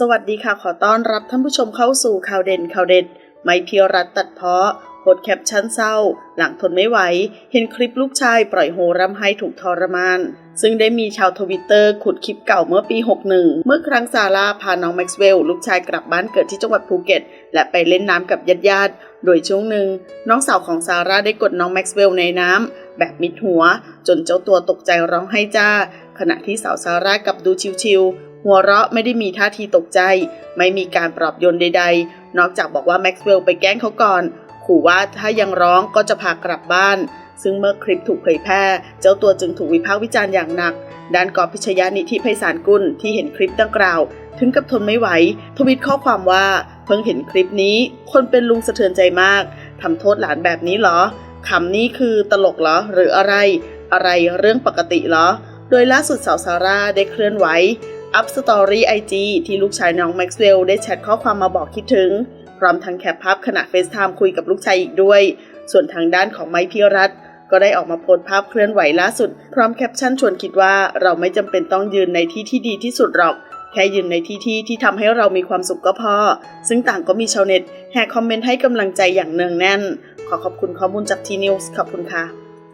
สวัสดีค่ะขอต้อนรับท่านผู้ชมเข้าสู่ข่าวเด่นข่าวเด็ด ไม่เพียรัฐตัดเพาะโพสต์แคปชั่นเศร้า หลังทนไม่ไหว เห็นคลิปลูกชายปล่อยโฮรำไห้ถูกทรมาน ซึ่งได้มีชาวทวิตเตอร์ขุดคลิปเก่าเมื่อปี 61 เมื่อครั้งซาร่าพาน้องแม็กซ์เวลล์ลูกชายกลับบ้านเกิดที่จังหวัดภูเก็ต และไปเล่นน้ำกับญาติๆ โดยช่วงหนึ่ง น้องสาวของซาร่าได้กดน้องแม็กซ์เวลล์ในน้ำแบบมิดหัว จนเจ้าตัวตกใจร้องไห้จ้า ขณะที่สาวซาร่ากลับดูชิวๆ หัวเราะไม่ได้มีท่าทีตกใจ ไม่มีการปลอบโยนใด ๆ นอกจากบอกว่าแม็กซ์เวลล์ไปแกล้งเขาก่อน ขู่ว่าถ้ายังร้องก็จะพากลับบ้าน ซึ่งเมื่อคลิปถูกเผยแพร่ เจ้าตัวจึงถูกวิพากษ์วิจารณ์อย่างหนัก ด้านกอบพิชยานิธิไพศาลกุลที่เห็นคลิปดังกล่าว ถึงกับทนไม่ไหว ทวิตข้อความว่าเพิ่งเห็นคลิปนี้ คนเป็นลุงสะเทือนใจมากทำโทษหลานแบบนี้เหรอคำนี้คือตลกเหรอหรืออะไร อะไรเรื่องปกติเหรอ โดยล่าสุดสาวซาร่าได้เคลื่อนไหว อัพสตอรี่ไอจีที่ลูกชายน้องแม็กซ์เวลล์ได้แชทข้อความมาบอกคิดถึง พร้อมทั้งแคปภาพขณะเฟซไทม์คุยกับลูกชายอีกด้วย ส่วนทางด้านของไมค์พิรัตก็ได้ออกมาโพสต์ภาพเคลื่อนไหวล่าสุด พร้อมแคปชั่นชวนคิดว่าเราไม่จำเป็นต้องยืนในที่ที่ดีที่สุดหรอก แค่ยืนในที่ที่ที่ทำให้เรามีความสุขก็พอ ซึ่งต่างก็มีชาวเน็ตแห่คอมเมนต์ให้กำลังใจอย่างเนืองแน่น ขอขอบคุณข้อมูลจากทีนิวส์ขอบคุณค่ะ